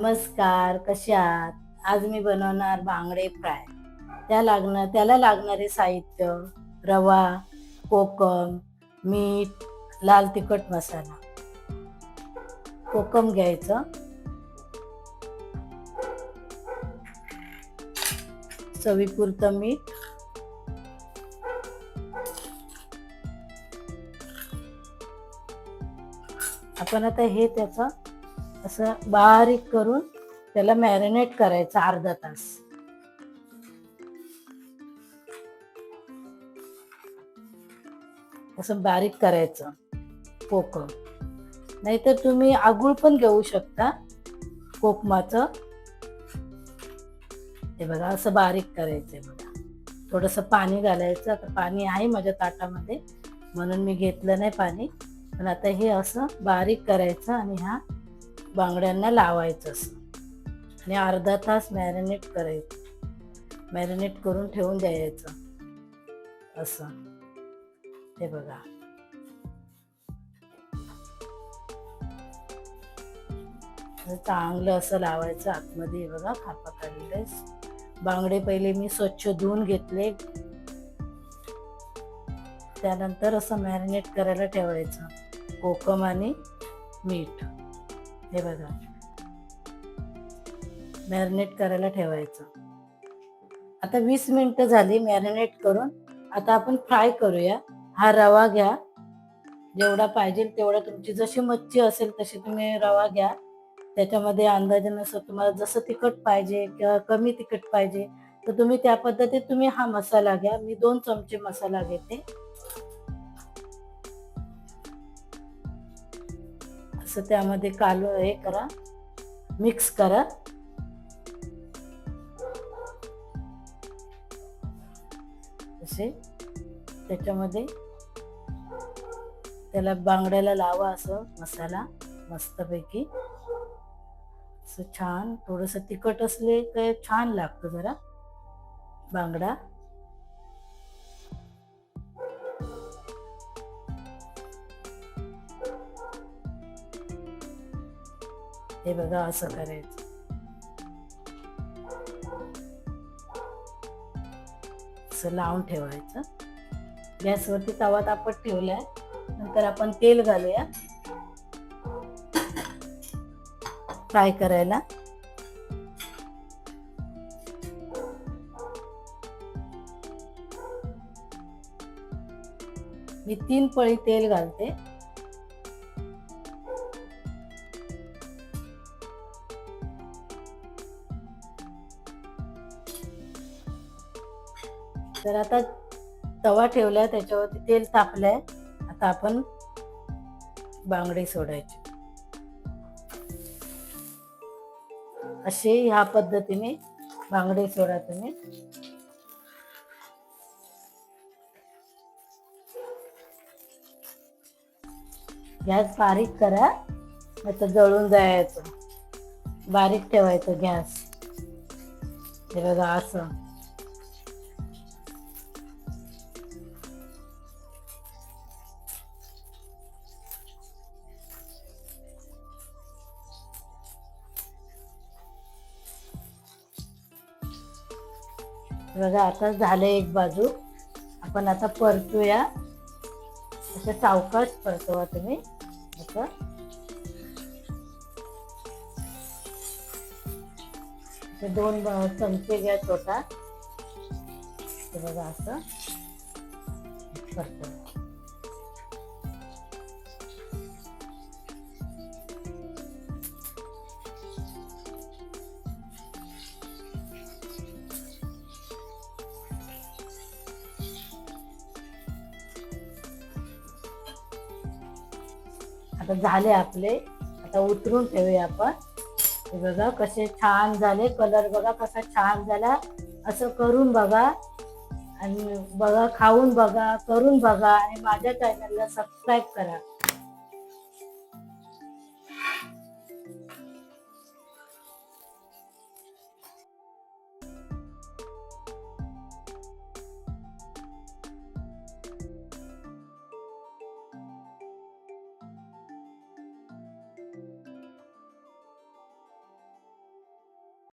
नमस्कार कसे आहात? आज मी बनवणार बांगडे फ्राय. त्या लागणार त्याला लागणारे साहित्य रवा कोकम मीठ लाल तिखट मसाला. कोकम घ्यायचं. चवीपुरतं मीठ. आपण आता हे त्याचं असं बारीक करून त्याला मॅरिनेट करायचं अर्धा तास. असं बारीक करायचं कोकम. नाहीतर तुम्ही आगुळ पण घेऊ शकता कोकमाचं. हे बघा असं बारीक करायचंय बघा. थोडस पाणी घालायचं तर पाणी आहे माझ्या ताटामध्ये म्हणून मी घेतलं नाही पाणी. पण आता हे असं बारीक करायचं आणि हा बांगड्यांना लावायचं असं आणि अर्धा तास मॅरिनेट करायचं. मॅरिनेट करून ठेवून द्यायचं. असं. हे बघा. चांगलं असं लावायचं आतमध्ये. हे बघा खापा काढलेले बांगडे पहिले मी स्वच्छ धुवून घेतले. त्यानंतर असं मॅरिनेट करायला ठेवायचं. कोकम आणि मीठ. हे बघा. मॅरिनेट करायला ठेवायचं. आता वीस मिनटं झाली मॅरिनेट करून. आता आपण फ्राय करूया. हा रवा घ्या. जेवढा पाहिजे तेवढा तुमची जशी मच्छी असेल तशी तुम्ही रवा घ्या. त्याच्यामध्ये अंदाजानुसार तुम्हाला जसं तिखट पाहिजे किंवा कमी तिखट पाहिजे तर तुम्ही त्या पद्धतीत तुम्ही हा मसाला घ्या. मी दोन चमचे मसाला घेते. असं त्यामध्ये काल हे करा. मिक्स करा. असे. त्याच्यामध्ये त्याला बांगड्याला लावा असं मसाला मस्तपैकी. असं छान थोडंसं तिखट असले तर छान लागतं जरा. बांगडा. हे बघा असं करायचं असं लावून ठेवायचं. गॅसवरती तवा तापत ठेवलाय. नंतर आपण तेल घालूया. फ्राय करायला. मी तीन पळी तेल घालते. तर आता तवा ठेवलाय त्याच्यावरती तेल तापलंय. आता आपण बांगडे सोडायचे. असे ह्या पद्धतीने बांगडे सोडा तुम्ही. गॅस बारीक करा नाही तर जळून जायचं. बारीक ठेवायचं गॅस. हे बघा असं. बघा आता झालं एक बाजू. आपण आता परतूया. असं सावकाश परतवा तुम्ही. असं दोन चमचे घ्या छोटा. ते बघा असं. परतवा. आता झाले आपले. आता उतरून ठेवूया आपण. हे बघा कसे छान झाले. कलर बघा कसा छान झाला. असं करून बघा. आणि बघा खाऊन बघा करून बघा. आणि माझ्या चॅनलला सबस्क्राईब करा.